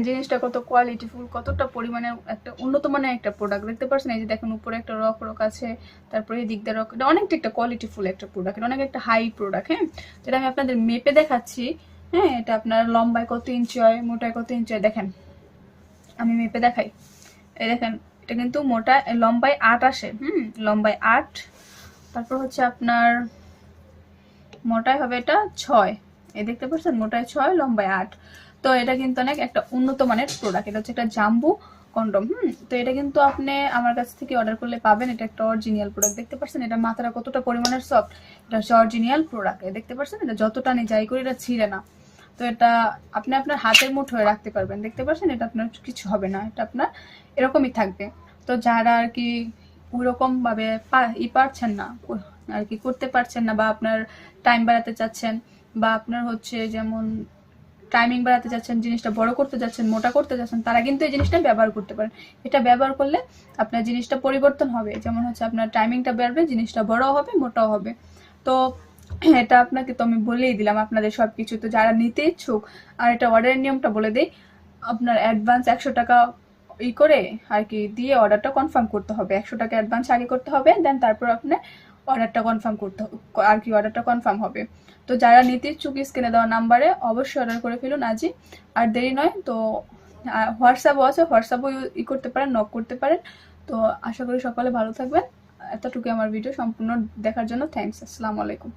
জিনিসটা কত কোয়ালিটিফুল কতটা পরিমাণে একটা উন্নত মানের একটা প্রোডাক্ট দেখতে পাচ্ছেন এই যে দেখেন উপরে একটা রক রক আছে, তারপরে এই দিক দিয়ে রক এটা অনেকটা একটা কোয়ালিটিফুল একটা প্রোডাক্ট এটা অনেক একটা হাই প্রোডাক্ট হ্যাঁ? যেটা আমি আপনাদের মেপে দেখাচ্ছি হ্যাঁ? এটা আপনার লম্বায় কত ইঞ্চি হয়, মোটায় কত ইঞ্চি হয়, দেখেন। আমি মেপে দেখাই। এই দেখেন, এটা কিন্তু মোটা লম্বায় আট আসে, হুম? লম্বায় আট, তারপর হচ্ছে আপনার মোটায় হবে এটা ছয়। এই দেখতে পাচ্ছেন মোটায় ছয়, লম্বায় আট। তো এটা কিন্তু অনেক একটা উন্নত মানের প্রোডাক্ট এটা হচ্ছে একটা জাম্বু কন্ডম হুম? তো এটা কিন্তু আপনি আমার কাছ থেকে অর্ডার করলে পাবেন। এটা একটা অরিজিনাল প্রোডাক্ট দেখতে পাচ্ছেন এটা মাথাটা কতটা পরিমাণের সফট এটা হচ্ছে অরিজিনাল প্রোডাক্ট দেখতে পাচ্ছেন এটা যতটা নিয়ে যাই করে এটা ছিঁড়ে না। তো এটা আপনি আপনার হাতের মুঠোয় রাখতে পারবেন। দেখতে পাচ্ছেন এটা আপনার কিছু হবে না। এটা আপনার এরকমই থাকবে। তো যারা আর কি ওরকম ভাবে ই পারছেন না আর কি করতে পারছেন না বা আপনার টাইম বাড়াতে চাচ্ছেন বা আপনার হচ্ছে যেমন টাইমিং বাড়াতে চাচ্ছেন জিনিসটা বড় করতে যাচ্ছেন, মোটা করতে যাচ্ছেন, তারা কিন্তু এই জিনিসটা ব্যবহার করতে পারেন। এটা ব্যবহার করলে আপনার জিনিসটা পরিবর্তন হবে। যেমন হচ্ছে আপনার টাইমিংটা বাড়বে, জিনিসটা বড়ও হবে, মোটাও হবে। তো এটা আপনাকে তো আমি বলেই দিলাম আপনাদের সব কিছু তো যারা নিতে ইচ্ছুক, আর এটা অর্ডারের নিয়মটা বলে দিই, আপনার অ্যাডভান্স একশো টাকা ই করে আর কি দিয়ে অর্ডারটা কনফার্ম করতে হবে। একশো টাকা অ্যাডভান্স আগে করতে হবে দেন তারপর আপনি অর্ডারটা কনফার্ম করতে আর কি অর্ডারটা কনফার্ম হবে। তো যারা নিতে ইচ্ছুক স্ক্রিনে দেওয়া নাম্বারে অবশ্যই অর্ডার করে ফেলুন আজই আর দেরি নয়, তো হোয়াটসঅ্যাপও আছে হোয়াটসঅ্যাপও ই করতে পারেন নক করতে পারেন। তো আশা করি সকালে ভালো থাকবেন। এতটুকু আমার ভিডিও সম্পূর্ণ দেখার জন্য থ্যাংকস আসসালামু আলাইকুম।